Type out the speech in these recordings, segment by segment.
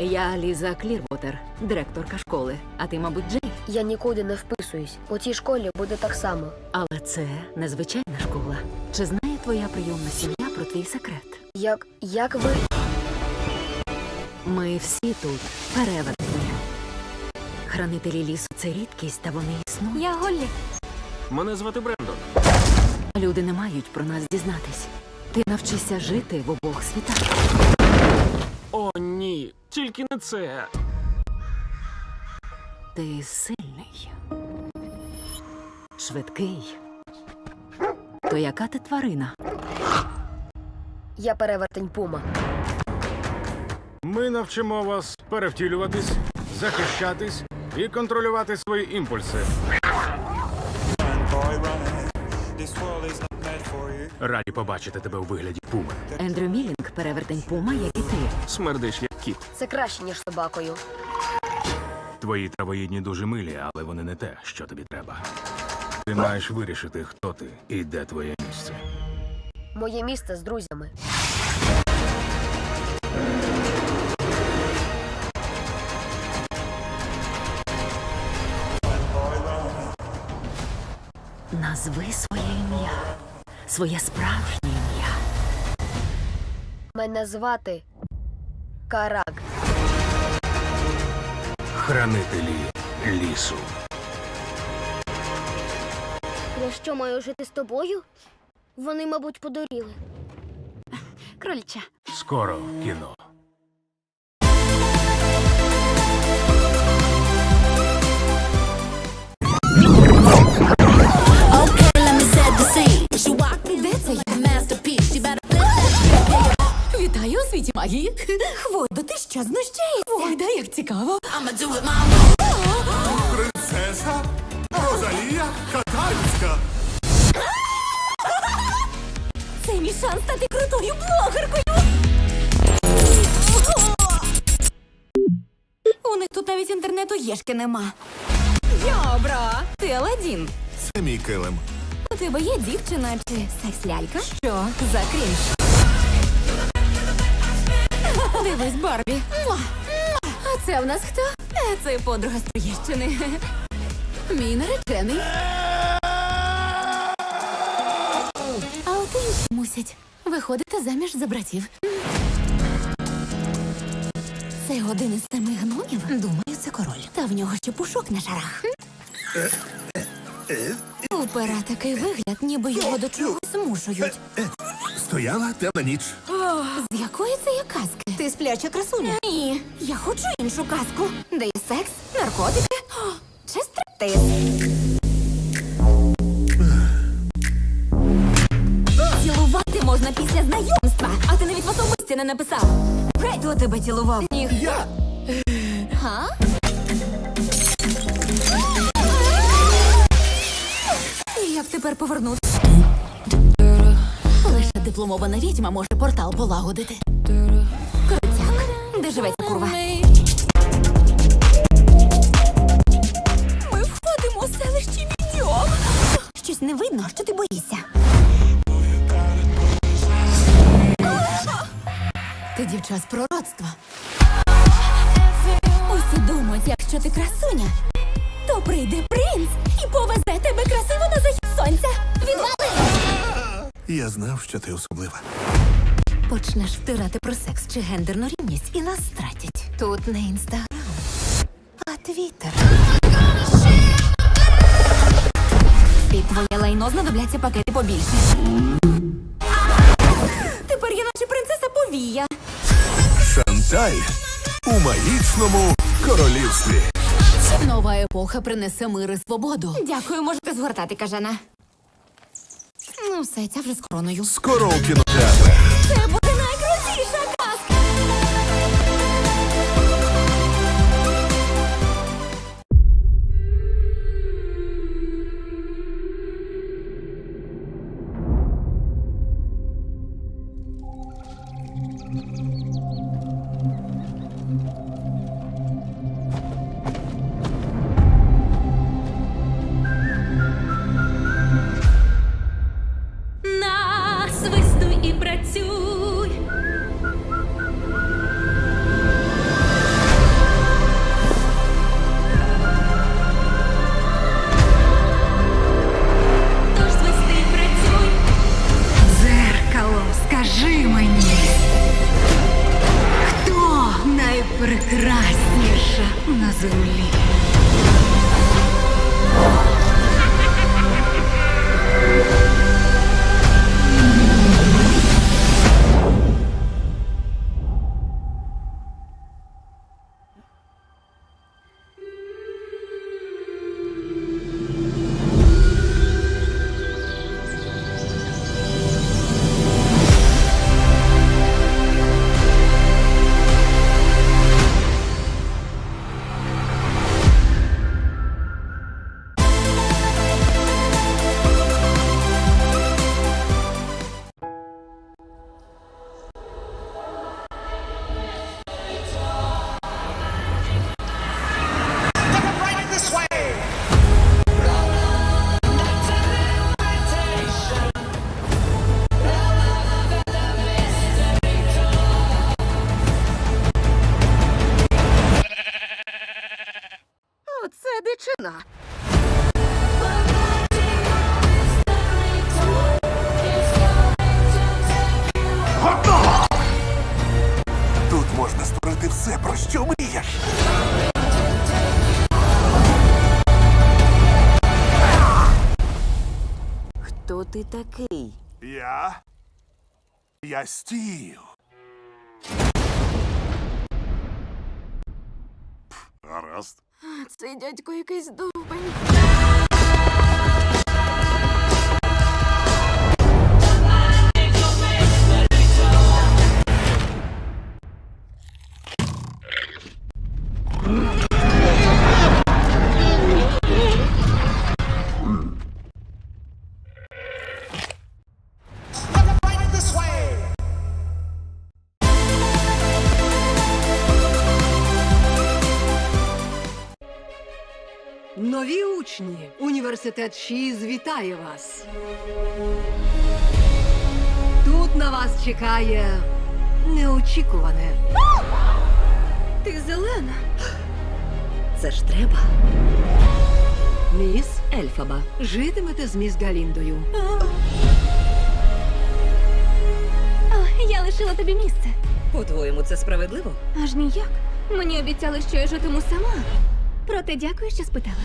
Я Ліза Клірвотер, директорка школи. А ти, мабуть, Джей. Я нікуди не вписуюсь. У цій школі буде так само. Але це незвичайна школа. Чи знає твоя прийомна сім'я про твій секрет? Як. як ви. Ми всі тут перевертні. Хранителі лісу це рідкість, та вони існують. Я Голлі. Мене звати Брендон. Люди не мають про нас дізнатись. Ти навчишся жити в обох світах. Тільки не це. Ти сильний, швидкий. То яка ти тварина? Я перевертень пума. Ми навчимо вас перевтілюватись, захищатись і контролювати свої імпульси. Раді побачити тебе у вигляді пуми. Ендрю Мілінг, перевертень пума, як і ти. Смердиш як кіт. Це краще, ніж собакою. Твої травоїдні дуже милі, але вони не те, що тобі треба. Ти маєш вирішити, хто ти і де твоє місце. Моє місце з друзями. Назви своє ім'я, своє справжнє ім'я. Мене звати Карак. Хранителі лісу. Я що маю жити з тобою? Вони, мабуть, подоріли. Крольча. Скоро кіно. Магії. Хвойда, ти що знущаєшся? Хвойда, як цікаво. I'ma do it my. Принцеса Розалія Катальська. Це мій шанс стати крутою блогеркою. У них тут навіть інтернету єшки нема. Йобра! Ти Аладдін. Це мій килим. У тебе є дівчина чи секс-лялька? Що за крінж? Дивись, Барбі. Муа! А це в нас хто? Е, Це подруга з Троєщини. Мій наречений. А от інші мусять виходити заміж за братів. Це один із семи гномів? Думаю, це король. Та в нього ще пушок на шарах. У пера такий вигляд, ніби його до чогось змушують. Стояла темна ніч. З якої це є казки? Ти спляча красуня? Ні, я хочу іншу казку. Де є секс, наркотики о, чи стриптиз. Цілувати можна після знайомства, а ти навіть в особисті не написав. Гей, тебе цілував? Ні. Я. Га? Як тепер повернутися? Дипломована відьма може портал полагодити. Крутяк, де живе ця курва? Ми входимо у селищі відьом. Щось не видно, що ти боїшся. Ти дівча з пророцтва. Що ти особлива. Почнеш втирати про секс чи гендерну рівність і нас стратять. Тут не інстаграм, а твіттер. Під твоє лайно знадобляться пакети побільше. Тепер я наче принцеса повія. Шанталь у магічному королівстві. Нова епоха принесе мир і свободу. Дякую, можете згортати, кажана. Ну, все, ця вже з короною. Скоро у кінотеатрах. Це буде найкрутіша казка! Thank і Оце дичина. Тут можна створити все, про що мрієш. Хто ти такий? Я. Я стів. Гаразд. Цей дядько якийсь довбень. Нові учні. Університет ШІЗ вітає вас. Тут на вас чекає неочікуване. Ти зелена. Це ж треба. Міс Ельфаба. Житимете з міс Галіндою. О, я лишила тобі місце. По-твоєму, це справедливо? Аж ніяк. Мені обіцяли, що я житиму сама. Проте дякую, що спитала.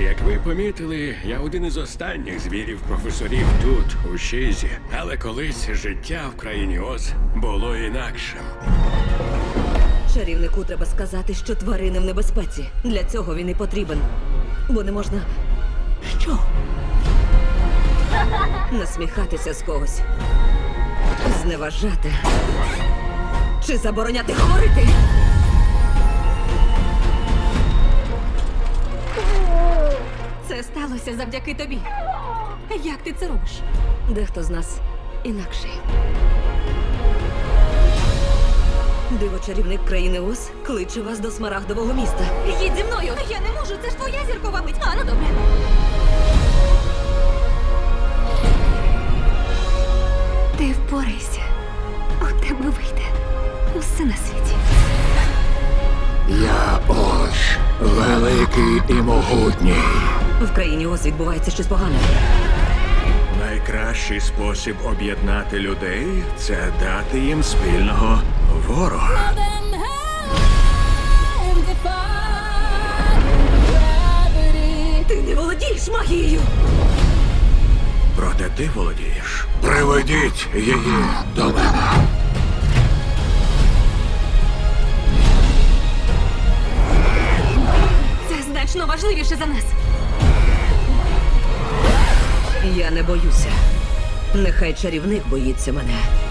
Як ви помітили, я один із останніх звірів професорів тут, у Шизі. Але колись життя в країні Оз було інакшим. Чарівнику треба сказати, що тварини в небезпеці. Для цього він і потрібен. Бо не можна. Що? Насміхатися з когось. Зневажати. Чи забороняти говорити? Це сталося завдяки тобі. Як ти це робиш? Дехто з нас інакший. Диво чарівник країни Оз кличе вас до смарагдового міста. Їдь зі мною! Я не можу, це ж твоя зіркова мить. А, ну добре. Ти впорайся. У тебе вийде усе на світі. Я Оз, великий і могутній. В країні Оз відбувається щось погане. Найкращий спосіб об'єднати людей це дати їм спільного ворога. Ти не володієш магією! Проте ти володієш. Приведіть її до мене. Це значно важливіше за нас. Я не боюся. Нехай чарівник боїться мене.